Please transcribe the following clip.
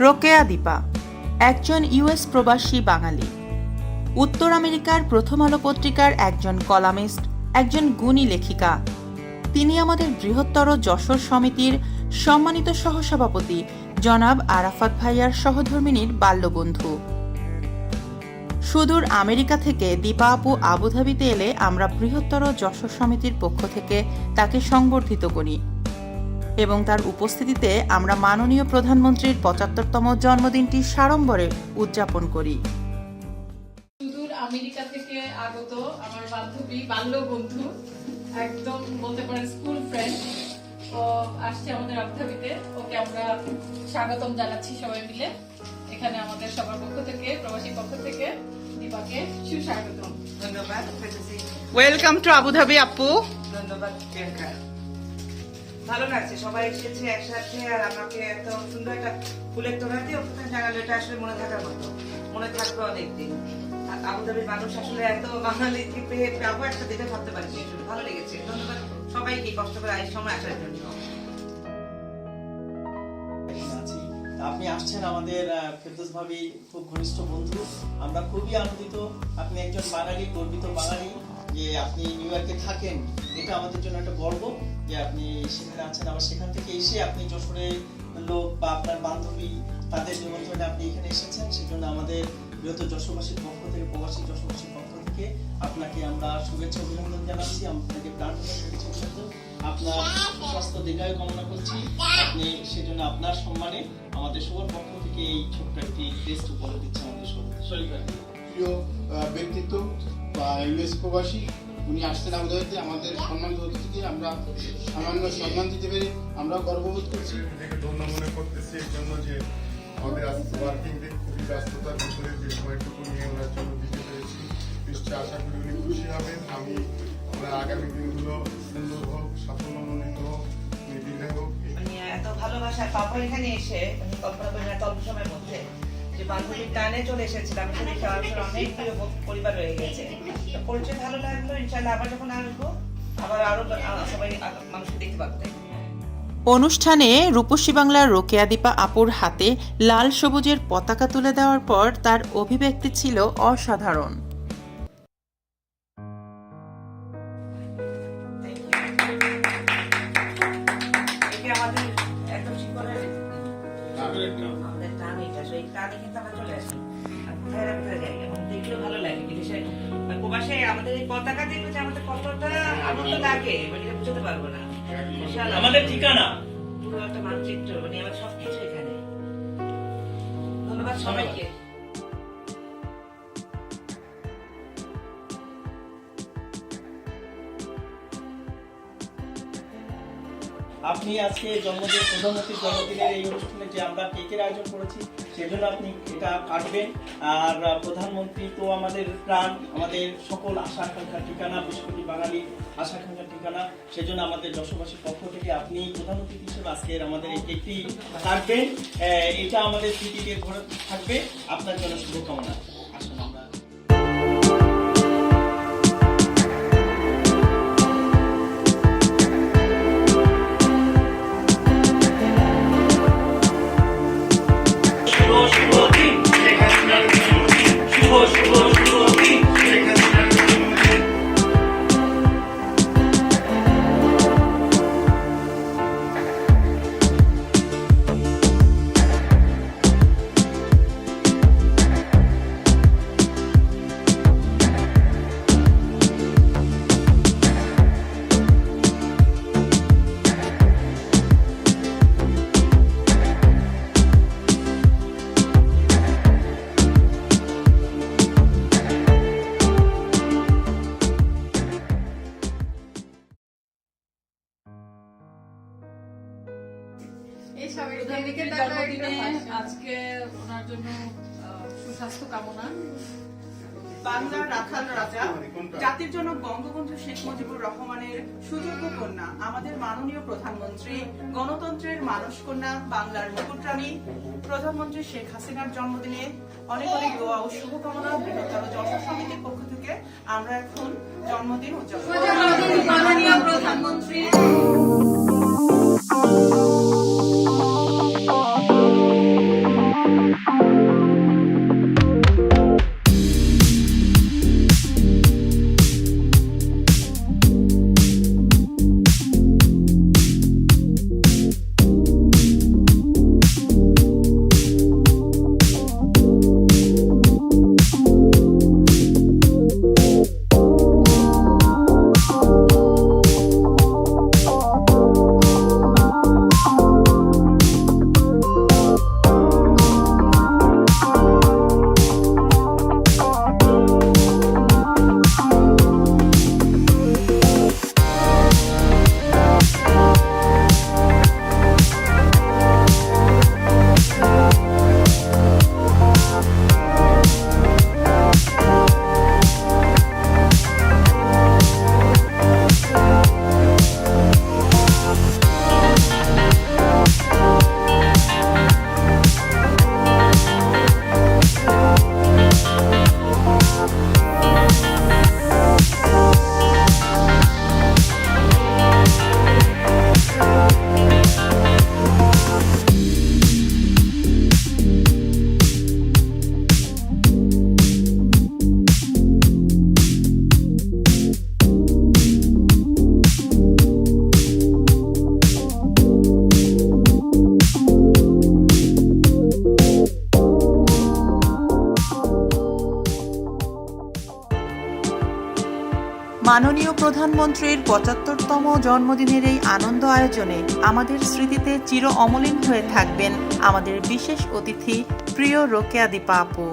রোকেয়া দীপা, একজন ইউএস প্রবাসী বাঙালি। উত্তর আমেরিকার প্রথম আলো পত্রিকার একজন কলামিস্ট, একজন গুণী লেখিকা। তিনি আমাদের বৃহত্তর যশোর সমিতির সম্মানিত সহসভাপতি জনাব আরাফাত ভাইয়ার সহধর্মিনীর বাল্যবন্ধু। সুদূর আমেরিকা থেকে দীপা আপু আবুধাবিতে এলে আমরা বৃহত্তর যশোর সমিতির পক্ষ থেকে তাকে সংবর্ধিত করি। এবং তার উপস্থিতিতে আমরা মাননীয় প্রধানমন্ত্রীর পঁচাত্তরতম জন্মদিনটি সাড়ম্বরে উদযাপন করি। সুদূর আমেরিকা থেকে আগত আমার বান্ধবী বাল্য বন্ধু একদম বলতে পারেন স্কুল ফ্রেন্ড ও আসছে আমাদের আবুধাবিতে। ওকে আমরা স্বাগতম জানাচ্ছি সবাই মিলে। এখানে আমাদের সবার পক্ষ থেকে প্রবাসী পক্ষ থেকে দীপাকে সুস্বাগতম। ধন্যবাদ। ওয়েলকাম টু আবুধাবি আপু। ধন্যবাদ প্রিয়াঙ্কা। ভালো লাগছে, সবাই এসেছে একসাথে আর আমাকে এত সুন্দর একটা ফুলের তোড়া দিয়ে ওখানে জানালো এটা আসলে মনে থাকার মতো, মনে থাকবে অনেকদিন। আবুধাবির মানুষ আসলে এত বাঙালিকে পেয়ে পাবো একটা দিনে ভাবতে পারি ভালো লেগেছে। ধন্যবাদ সবাইকে, কষ্ট করে এই সময় আসার জন্য। আপনি আসছেন আমাদের ফেরদৌস ভাবি, খুব ঘনিষ্ঠ বন্ধু। আমরা খুবই আনন্দিত। আপনি একজন বাঙালি, গর্বিত বাঙালি। যে আপনি নিউ ইয়র্কে থাকেন, এটা আমাদের জন্য একটা গর্ব যে আপনি সেখানে আছেন। আবার সেখান থেকে এসে আপনি যশোরে লোক বা আপনার বান্ধবী, তাদের নিমন্ত্রণে আপনি এখানে এসেছেন। সেজন্য আমাদের বৃহত্তর যশোরবাসীর পক্ষ থেকে, প্রবাসী যশোরবাসীর পক্ষ থেকে আপনাকে আমরা শুভেচ্ছা অভিনন্দন জানাচ্ছি, আপনাকে প্রাণ শুভেচ্ছা অভিনন্দন। আপনার স্বাস্থ্য দীর্ঘায়ু কামনা করছি। আপনি সেজন্য আপনার সম্মানে আমাদের সবার পক্ষ থেকে এই ছোট্ট একটি টেস্ট উপহার দিচ্ছে আমাদের শরীর প্রিয় ব্যক্তিত্ব বা ইউএস প্রবাসী উনি আসছেন আবুধাবিতে আমাদের সম্মানিত অতিথিকে আমরা সামান্য সম্মান দিতে পেরে আমরা গর্ববোধ করছি। ধন্য মনে করতেছি এই জন্য যে আমাদের আজকে ওয়ার্কিং ডে খুবই ব্যস্ততার ভিতরে যে সময়টুকু নিয়ে ওনার জন্য দিতে পেরেছি। নিশ্চয়ই আশা করি উনি খুশি হবেন। আমি ওনার আগামী দিনগুলো সুন্দর হোক সাফল্যমণ্ডিত হোক নির্বিঘ্নে হোক এত ভালোবাসা পাপা এখানে এসে আমি কল্পনা করি না অল্প সময়ের মধ্যে যে বান্ধবীর টানে চলে এসেছিলাম আমার অনেক প্রিয় পরিবার রয়ে গেছে। পরিচয় ভালো লাগল ইনশাল্লাহ আবার যখন আসব আবার আরও সবাই মানুষকে দেখতে পাবো। অনুষ্ঠানে রূপসী বাংলার রোকেয়া দীপা আপুর হাতে লাল সবুজের পতাকা তুলে দেওয়ার পর তার অভিব্যক্তি ছিল অসাধারণ। আমাদের একদম টান এটা সেই টানে কিন্তু আমরা চলে আসি। আর কোথায় যাই এবং দেখলেও ভালো লাগে। বিদেশে মানে প্রবাসে আমাদের এই পতাকা দেখলে যে আমাদের কতটা আনন্দ লাগে মানে এটা বুঝতে পারব না। আমাদের ঠিকানা। পুরো একটা মানচিত্র মানে আমার সবকিছু এখানে। ধন্যবাদ। সবাইকে। আপনি আজকে জন্মদিন প্রধানমন্ত্রীর জন্মদিনের এই অনুষ্ঠানে যে আমরা কেকের আয়োজন করেছি, সেজন্য আপনি এটা কাটবেন। আর প্রধানমন্ত্রী তো আমাদের প্রাণ, আমাদের সকল আশা আকাঙ্ক্ষার ঠিকানা বিশ্বকোটি বাঙালি আশা আকাঙ্ক্ষার ঠিকানা, সেজন্য আমাদের যশোরবাসীর পক্ষ থেকে আপনি প্রধানমন্ত্রী হিসেবে আজকের আমাদের এই কেকটি কাটবেন। এটা আমাদের স্মৃতিতে ভরে থাকবে। আপনার জন্য শুভকামনা। প্রধানমন্ত্রীর জন্মদিনে আজকে ওনার জন্য সুস্বাস্থ্য কামনা। বাংলার রাখাল রাজা জাতির জনক বঙ্গবন্ধু শেখ মুজিবুর রহমানের সুযোগ্য কন্যা আমাদের মাননীয় প্রধানমন্ত্রী গণতন্ত্রের মানস কন্যা বাংলার মুকুটরানী প্রধানমন্ত্রী শেখ হাসিনার জন্মদিনে অনেক অনেক দোয়া ও শুভকামনা বৃহত্তর যশোর সমিতির পক্ষ থেকে আমরা এখন জন্মদিন উদযাপন মাননীয় প্রধানমন্ত্রীর পঁচাত্তরতম জন্মদিনের এই আনন্দ আয়োজনে আমাদের স্মৃতিতে চির অমলিন হয়ে থাকবেন আমাদের বিশেষ অতিথি প্রিয় রোকেয়া দীপা আপু।